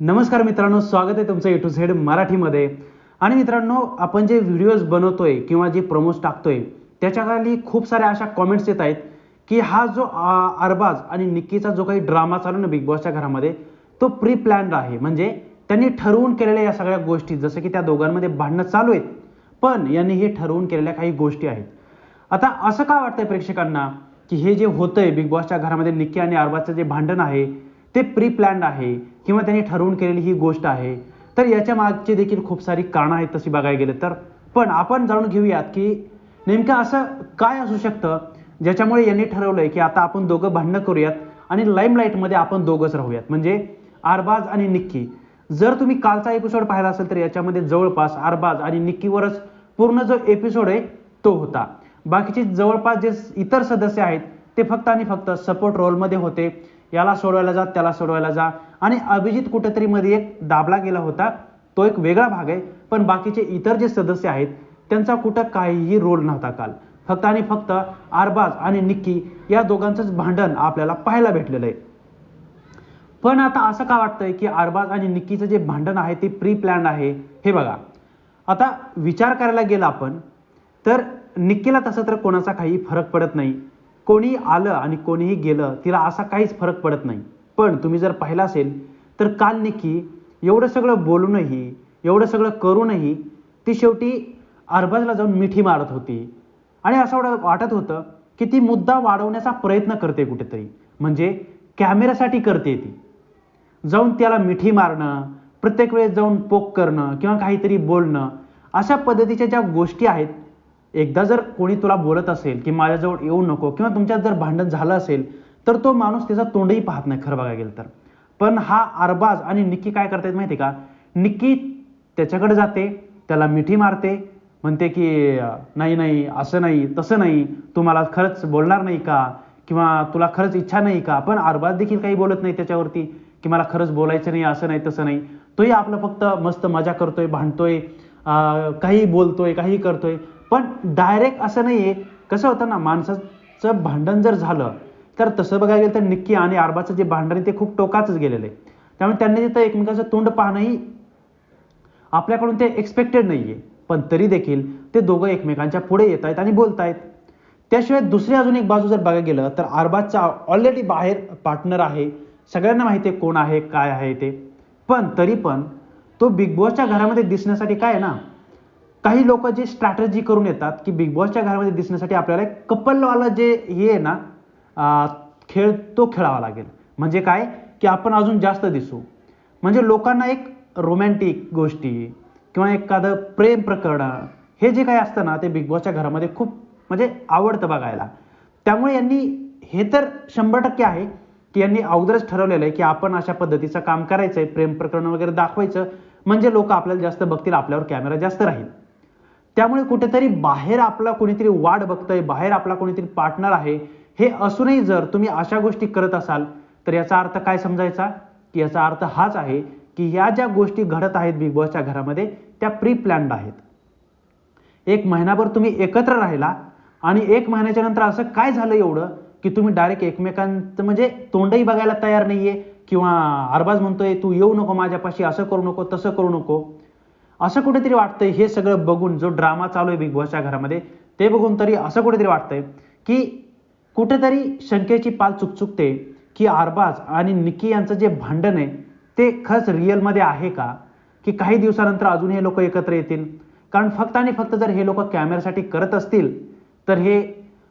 नमस्कार मित्रांनो स्वागत आहे तुमचं ए टू झेड मराठीमध्ये. आणि मित्रांनो आपण जे व्हिडिओज बनवतोय किंवा जे प्रमोज टाकतोय त्याच्याखाली खूप साऱ्या अशा कॉमेंट्स येत आहेत की हा जो अरबाज आणि निक्कीचा जो काही ड्रामा चालू ना बिग बॉसच्या घरामध्ये तो प्री प्लॅन्ड आहे. म्हणजे त्यांनी ठरवून केलेल्या या सगळ्या गोष्टी जसं की त्या दोघांमध्ये भांडणं चालू आहेत पण यांनी हे ठरवून केलेल्या काही गोष्टी आहेत. आता असं का वाटतंय प्रेक्षकांना की हे जे होतंय बिग बॉसच्या घरामध्ये निक्की आणि अरबाजचं जे भांडण आहे ते प्री प्लॅन्ड आहे किंवा त्यांनी ठरवून केलेली ही गोष्ट आहे. तर याच्या मागची देखील खूप सारी कारणं आहेत तशी बघायला गेलं तर. पण आपण जाणून घेऊयात की नेमकं असं काय असू शकतं ज्याच्यामुळे यांनी ठरवलंय की आता आपण दोघं भांडणं करूयात आणि लाईमलाईटमध्ये आपण दोघंच राहूयात. म्हणजे आरबाज आणि निक्की. जर तुम्ही कालचा एपिसोड पाहिला असेल तर याच्यामध्ये जवळपास आरबाज आणि निक्कीवरच पूर्ण जो एपिसोड आहे तो होता. बाकीचे जवळपास जे इतर सदस्य आहेत ते फक्त आणि फक्त सपोर्ट रोलमध्ये होते. याला सोडवायला जा त्याला सोडवायला जा. आणि अभिजित कुठेतरी मध्ये एक दाबला गेला होता. तो एक वेगळा भाग आहे पण बाकीचे इतर जे सदस्य आहेत त्यांचा कुठं काहीही रोल नव्हता काल. फक्त आणि फक्त अरबाज आणि निक्की या दोघांचंच भांडण आपल्याला पाहायला भेटलेलं आहे. पण आता असं का वाटतंय की अरबाज आणि निक्कीचं जे भांडण आहे ते प्री प्लॅन आहे हे बघा. आता विचार करायला गेला आपण तर निक्कीला तसं तर कोणाचा काही फरक पडत नाही. कोणी आलं आणि कोणीही गेलं तिला असा काहीच फरक पडत नाही. पण तुम्ही जर पाहिलं असेल तर काल निकी एवढं सगळं बोलूनही एवढं सगळं करूनही ती शेवटी अरबाजला जाऊन मिठी मारत होती. आणि असं वाटत होतं की ती मुद्दा वाढवण्याचा प्रयत्न करते कुठेतरी. म्हणजे कॅमेऱ्यासाठी करते ती. जाऊन त्याला मिठी मारणं प्रत्येक वेळेस जाऊन पोक करणं किंवा काहीतरी बोलणं अशा पद्धतीच्या ज्या गोष्टी आहेत एकदा जर कोणी तुला बोलत असेल की माझ्याजवळ येऊ नको किंवा तुमच्यात जर भांडण झालं असेल तर तो माणूस त्याचा तोंडही पाहत नाही खरं बघायला गेलं तर. पण हा अरबाज आणि निक्की काय करतायत माहिती का? निक्की त्याच्याकडे जाते त्याला मिठी मारते म्हणते की नाही नाही असं नाही तसं नाही तू मला खरंच बोलणार नाही का? किंवा तुला खरंच इच्छा नाही का? पण अरबाज देखील काही बोलत नाही त्याच्यावरती की मला खरंच बोलायचं नाही असं नाही तसं नाही. तोही आपलं फक्त मस्त मजा करतोय भांडतोय काही बोलतोय काही करतोय. पण डायरेक्ट असं नाही आहे कसं होतं ना माणसाचं भांडण जर झालं तर तसं बघायला गेलं तर निक्की आणि अरबाचं जे भांडण आहे ते खूप टोकाचंच गेलेलं आहे. त्यामुळे त्यांनी तिथं एकमेकाचं तोंड पाहणंही आपल्याकडून ते एक्सपेक्टेड नाही आहे पण तरी देखील ते दोघं एकमेकांच्या पुढे येत आहेत आणि बोलत आहेत त्याशिवाय दुसरी अजून एक बाजू जर बघायला गेलं तर आरबाजचा ऑलरेडी बाहेर पार्टनर आहे. सगळ्यांना माहिती आहे कोण आहे काय आहे ते. पण तरी पण तो बिग बॉसच्या घरामध्ये दिसण्यासाठी काय आहे ना काही लोक जे स्ट्रॅटर्जी करून येतात की बिग बॉसच्या घरामध्ये दिसण्यासाठी आपल्याला एक कपलवाला जे हे आहे ना खेळ तो खेळावा लागेल. म्हणजे काय? की आपण अजून जास्त दिसू. म्हणजे लोकांना एक रोमॅन्टिक गोष्टी किंवा एखादं प्रेम प्रकरण हे जे काही असतं ना ते बिग बॉसच्या घरामध्ये खूप म्हणजे आवडतं बघायला. त्यामुळे यांनी हे तर शंभर टक्के आहे की यांनी अगोदरच ठरवलेलं आहे की आपण अशा पद्धतीचं काम करायचं आहे प्रेम प्रकरण वगैरे दाखवायचं. म्हणजे लोक आपल्याला जास्त बघतील आपल्यावर कॅमेरा जास्त राहील. त्यामुळे कुठेतरी बाहेर आपला कोणीतरी वाट बघतंय बाहेर आपला कोणीतरी पार्टनर आहे हे असूनही जर तुम्ही अशा गोष्टी करत असाल तर याचा अर्थ काय समजायचा? की याचा अर्थ हाच आहे की ह्या ज्या गोष्टी घडत आहेत बिग बॉसच्या घरामध्ये त्या प्री प्लॅन्ड आहेत. एक महिनाभर तुम्ही एकत्र राहिला आणि एक महिन्याच्या नंतर असं काय झालं एवढं की तुम्ही डायरेक्ट एकमेकांचं म्हणजे तोंडही बघायला तयार नाहीये किंवा अरबाज म्हणतोय तू येऊ नको माझ्यापाशी असं करू नको तसं करू नको. असं कुठेतरी वाटतंय हे सगळं बघून जो ड्रामा चालू आहे बिग बॉसच्या घरामध्ये ते बघून तरी असं कुठेतरी वाटतंय की कुठेतरी शंकेची पाल चुकचुकते की अरबाज आणि निकी यांचं जे भांडण आहे ते खरंच रिअलमध्ये आहे का? की काही दिवसानंतर अजून हे लोक एकत्र येतील? कारण फक्त आणि फक्त जर हे लोक कॅमेऱ्यासाठी करत असतील तर हे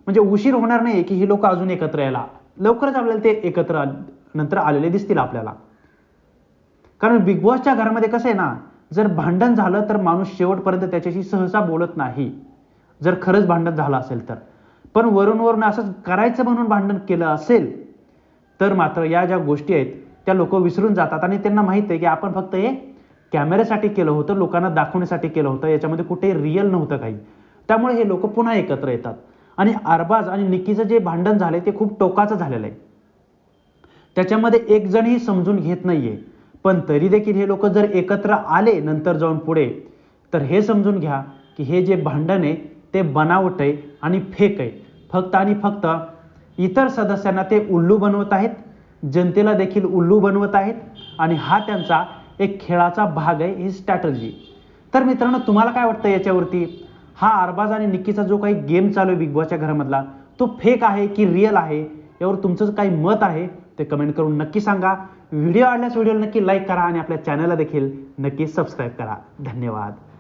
म्हणजे उशीर होणार नाही की ही लोक अजून एकत्र यायला. लवकरच आपल्याला ते एकत्र नंतर आलेले दिसतील आपल्याला. कारण बिग बॉसच्या घरामध्ये कसं आहे ना जर भांडण झालं तर माणूस शेवटपर्यंत त्याच्याशी सहसा बोलत नाही. जर खरंच भांडण झालं असेल तर. पण वरून वरून असं करायचं म्हणून भांडण केलं असेल तर मात्र या ज्या गोष्टी आहेत त्या लोक विसरून जातात आणि त्यांना माहीत आहे की आपण फक्त हे कॅमेऱ्यासाठी केलं होतं लोकांना दाखवण्यासाठी केलं होतं याच्यामध्ये कुठे रिअल नव्हतं काही. त्यामुळे हे लोक पुन्हा एकत्र येतात. आणि अरबाज आणि निकीचं जे भांडण झालंय ते खूप टोकाचं झालेलं आहे. त्याच्यामध्ये एक जणही समजून घेत नाहीये. पण तरी देखील हे लोक जर एकत्र आले नंतर जाऊन पुढे तर हे समजून घ्या की हे जे भांडण आहे ते बनावट आहे आणि फेक आहे. फक्त आणि फक्त इतर सदस्यांना ते उल्लू बनवत आहेत जनतेला देखील उल्लू बनवत आहेत आणि हा त्यांचा एक खेळाचा भाग आहे ही स्ट्रॅटर्जी तर मित्रांनो तुम्हाला काय वाटतं याच्यावरती? हा अरबाज आणि निक्कीचा जो काही गेम चालू आहे बिग बॉसच्या घरामधला तो फेक आहे की रिअल आहे? यावर तुमचं काही मत आहे? ते कमेंट करून नक्की सांगा. व्हिडिओ आवडल्यास व्हिडिओला नक्की लाईक करा आणि आपल्या चॅनलला देखील नक्की सबस्क्राईब करा. धन्यवाद.